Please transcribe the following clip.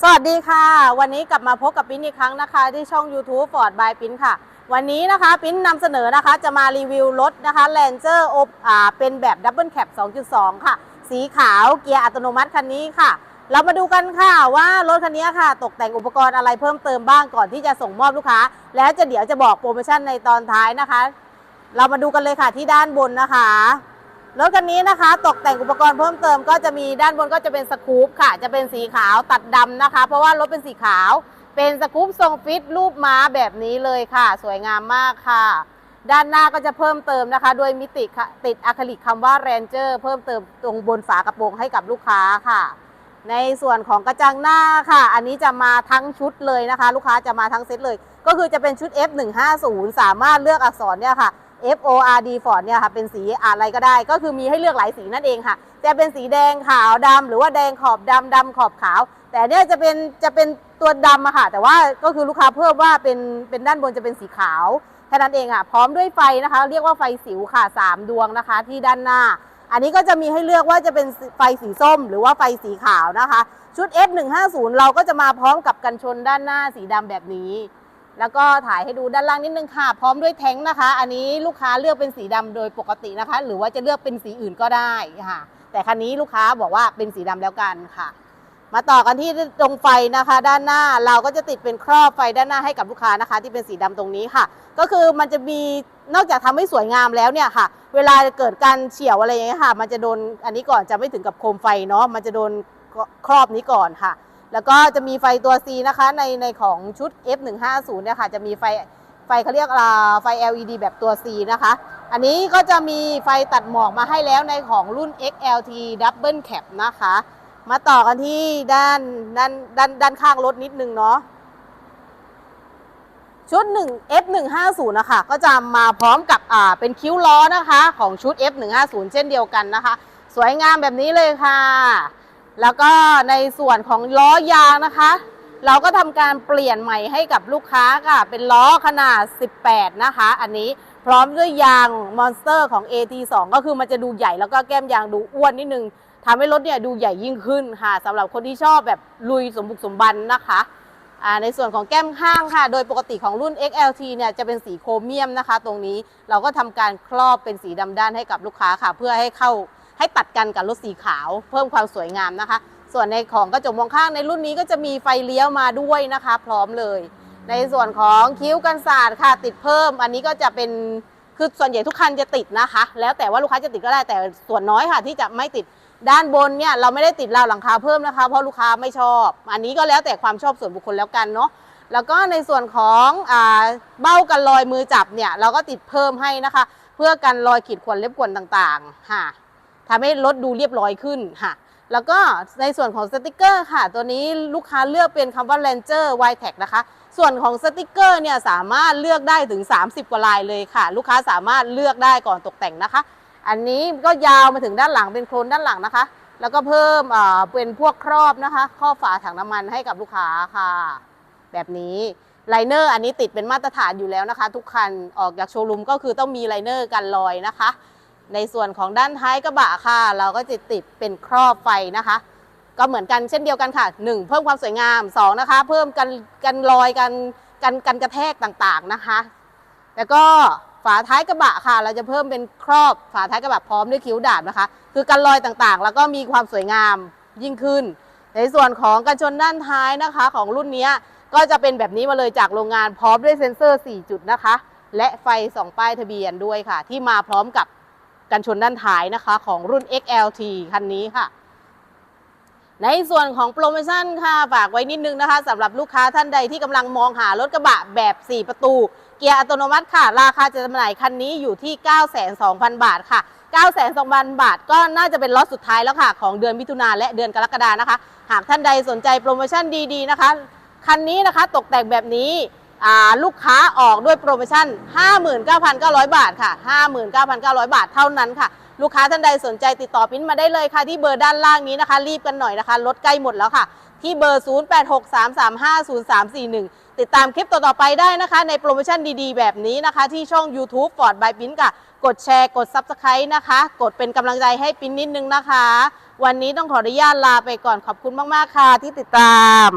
สวัสดีค่ะ วันนี้กลับมาพบกับปิ้นอีกครั้งนะคะ ที่ช่อง YouTube Ford by ปิ้นค่ะ วันนี้นะคะปิ้นนำเสนอนะคะ จะมารีวิวรถนะคะ Ranger อบอ่าเป็นแบบ Double Cab 2.2 ค่ะ สีขาวเกียร์อัตโนมัติคันนี้ค่ะ เรามาดูกันค่ะว่ารถคันนี้ค่ะ ตกแต่งอุปกรณ์อะไรเพิ่มเติมบ้างก่อนที่จะส่งมอบลูกค้า แล้วจะเดี๋ยวจะบอกโปรโมชั่นในตอนท้ายนะคะ เรามาดูกันเลยค่ะที่ด้านบนนะคะ รถคันนี้นะคะ ตกแต่งอุปกรณ์เพิ่มเติมก็จะมีด้านบนก็จะเป็นสกู๊ปค่ะ จะเป็นสีขาวตัดดำนะคะ เพราะว่ารถเป็นสีขาว เป็นสกู๊ปทรงฟิตรูปม้าแบบนี้เลยค่ะ สวยงามมากค่ะ ด้านหน้าก็จะเพิ่มเติมนะคะโดยมิติติดอะคริลิกคำว่า Ranger เพิ่มเติมตรงบนฝากระโปรงให้กับลูกค้าค่ะ ในส่วนของกระจังหน้าค่ะ อันนี้จะมาทั้งชุดเลยนะคะ ลูกค้าจะมาทั้งเซตเลย ก็คือจะเป็นชุด F150 สามารถเลือกอักษรเนี่ยค่ะ F O R D Ford เนี่ยค่ะเป็นสีอะไรก็ได้ ก็คือมีให้เลือกหลายสีนั่นเองค่ะ จะเป็นสีแดงขาวดำหรือว่าแดงขอบดำดำขอบขาว แต่เนี่ยจะเป็นจะเป็นตัวดำอะค่ะ แต่ว่าก็คือลูกค้าเพิ่มว่าเป็นเป็นด้านบนจะเป็นสีขาวแค่นั้นเองค่ะ พร้อมด้วยไฟนะคะ เรียกว่าไฟสิวค่ะสามดวงนะคะที่ด้านหน้า อันนี้ก็จะมีให้เลือกว่าจะเป็นไฟสีส้ม หรือว่าไฟสีขาวนะคะ ชุด F150 เราก็จะมาพร้อมกับกันชนด้านหน้าสีดำแบบนี้ แล้วก็ถ่ายให้ดูด้านล่างนิดนึงค่ะ พร้อมด้วยแท้งนะคะ อันนี้ลูกค้าเลือกเป็นสีดำโดยปกตินะคะ หรือว่าจะเลือกเป็นสีอื่นก็ได้ค่ะ แต่คันนี้ลูกค้าบอกว่าเป็นสีดำแล้วกันค่ะ มาต่อกันที่ตรงไฟนะคะ ด้านหน้าเราก็จะติดเป็นครอบไฟด้านหน้าให้กับลูกค้านะคะ ที่เป็นสีดำตรงนี้ค่ะ ก็คือมันจะมีนอกจากทำให้สวยงามแล้วเนี่ยค่ะ เวลาเกิดการเฉียวอะไรอย่างเงี้ยค่ะ มันจะโดนอันนี้ก่อนจะไม่ถึงกับโคมไฟเนาะมันจะโดนครอบนี้ก่อนค่ะ แล้วก็จะมีไฟตัว C นะคะในในของชุด F150 เนี่ยค่ะจะมีไฟไฟเขาเรียกอ่าไฟ LED แบบตัว C นะคะ อันนี้ก็จะมีไฟตัดหมอกมาให้แล้วในของรุ่น XLT Double Cab นะคะ มาต่อกันที่ด้านด้านด้านด้านข้างรถนิดนึงเนาะชุด1 F150 นะคะก็จะมาพร้อมกับอ่าเป็นคิ้วล้อนะคะ ของชุด F150 เช่นเดียวกันนะคะ สวยงามแบบนี้เลยค่ะ แล้วก็ในส่วนของล้อยางนะคะ เราก็ทำการเปลี่ยนใหม่ให้กับลูกค้าค่ะ เป็นล้อขนาด 18 นะคะ อันนี้พร้อมด้วยยางมอนสเตอร์ของ AT2 ก็คือมันจะดูใหญ่แล้วก็แก้มยางดูอ้วนนิดนึงทำให้รถเนี่ยดูใหญ่ยิ่งขึ้นค่ะสำหรับคนที่ชอบแบบลุยสมบุกสมบันนะคะในส่วนของแก้มข้างค่ะ โดยปกติของรุ่น XLT เนี่ยจะเป็นสีโครเมียมนะคะ ตรงนี้เราก็ทำการครอบเป็นสีดำด้านให้กับลูกค้าค่ะ เพื่อให้เข้า ให้ตัดกันกับรถสีขาว เพิ่มความสวยงามนะคะ ส่วนในของกระจกมองข้างในรุ่นนี้ก็จะมีไฟเลี้ยวมาด้วยนะคะ พร้อมเลย ในส่วนของคิ้วกันศาสตร์ค่ะติดเพิ่ม อันนี้ก็จะเป็นคือส่วนใหญ่ทุกคันจะติดนะคะ แล้วแต่ว่าลูกค้าจะติดก็ได้แต่ส่วนน้อยค่ะ ที่จะไม่ติดด้านบนเนี่ยเราไม่ได้ติดราวหลังคาเพิ่มนะคะเพราะลูกค้าไม่ชอบ อันนี้ก็แล้วแต่ความชอบส่วนบุคคลแล้วกันเนาะแล้วก็ในส่วนของอเบ้ากันรอยมือจับเนี่ยเราก็ติดเพิ่มให้นะคะ เพื่อกันรอยขีดข่วนเล็บข่วนต่างๆค่ะ ทำให้รถดูเรียบร้อยขึ้นค่ะ แล้วก็ในส่วนของสติกเกอร์ค่ะ ตัวนี้ลูกค้าเลือกเป็นคำว่า Ranger y t e c นะคะ ส่วนของสติกเกอร์เนี่ยสามารถเลือกได้ถึง 30 กว่าลายเลยค่ะ ลูกค้าสามารถเลือกได้ก่อนตกแต่งนะคะ อันนี้ก็ยาวมาถึงด้านหลังเป็นโครนด้านหลังนะคะ แล้วก็เพิ่มเอ่อเป็นพวกครอบนะคะครอบฝาถังน้ำมันให้กับลูกค้าค่ะ แบบนี้ไลเนอร์อันนี้ติดเป็นมาตรฐานอยู่แล้วนะคะ ทุกคันออกจากโชว์รูมก็คือต้องมีไลเนอร์กันรอยนะคะ ในส่วนของด้านท้ายกระบะค่ะ เราก็จะติดเป็นครอบไฟนะคะ ก็เหมือนกันเช่นเดียวกันค่ะ 1 เพิ่มความสวยงาม 2 นะคะ เพิ่มกันกันรอยกันกันกันกระแทกต่างๆนะคะ แล้วก็ฝาท้ายกระบะค่ะ เราจะเพิ่มเป็นครอบฝาท้ายกระบะพร้อมด้วยคิ้วดาบนะคะ คือกันรอยต่างๆ แล้วก็มีความสวยงามยิ่งขึ้น ในส่วนของกันชนด้านท้ายนะคะ ของรุ่นนี้ก็จะเป็นแบบนี้มาเลยจากโรงงานพร้อมด้วยเซ็นเซอร์ 4 จุดนะคะ และไฟ2ป้ายทะเบียนด้วยค่ะ ที่มาพร้อมกับ กันชนด้านท้ายนะคะ ของรุ่น XLT คันนี้ค่ะ ในส่วนของโปรโมชั่นค่ะ ฝากไว้นิดนึงนะคะสำหรับลูกค้าท่านใดที่กำลังมองหารถกระบะแบบ 4 ประตู เกียร์อัตโนมัติค่ะ ราคาจะจำหน่ายคันนี้อยู่ที่9,200,000 บาทค่ะ9,200,000 บาท ก็น่าจะเป็นล็อตสุดท้ายแล้วค่ะ ของเดือนมิถุนาและเดือนกรกฎานะคะ หากท่านใดสนใจโปรโมชั่นดีๆนะคะ คันนี้นะคะตกแต่งแบบนี้ ลูกค้าออกด้วยโปรโมชั่น 59,900 บาทค่ะ 59,900 บาทเท่านั้นค่ะ ลูกค้าท่านใดสนใจติดต่อปิ้นมาได้เลยค่ะ ที่เบอร์ด้านล่างนี้นะคะ รีบกันหน่อยนะคะรถใกล้หมดแล้วค่ะ ที่เบอร์ 0863350341 ติดตามคลิปต่อๆไปได้นะคะ ในโปรโมชั่นดีๆ แบบนี้นะคะ ที่ช่อง YouTube Ford by ปิ้นค่ะ กดแชร์กด Subscribe นะคะ กดเป็นกำลังใจให้ปิ้นนิดนึงนะคะ วันนี้ต้องขออนุญาตลาไปก่อนขอบคุณมากๆค่ะที่ติดตาม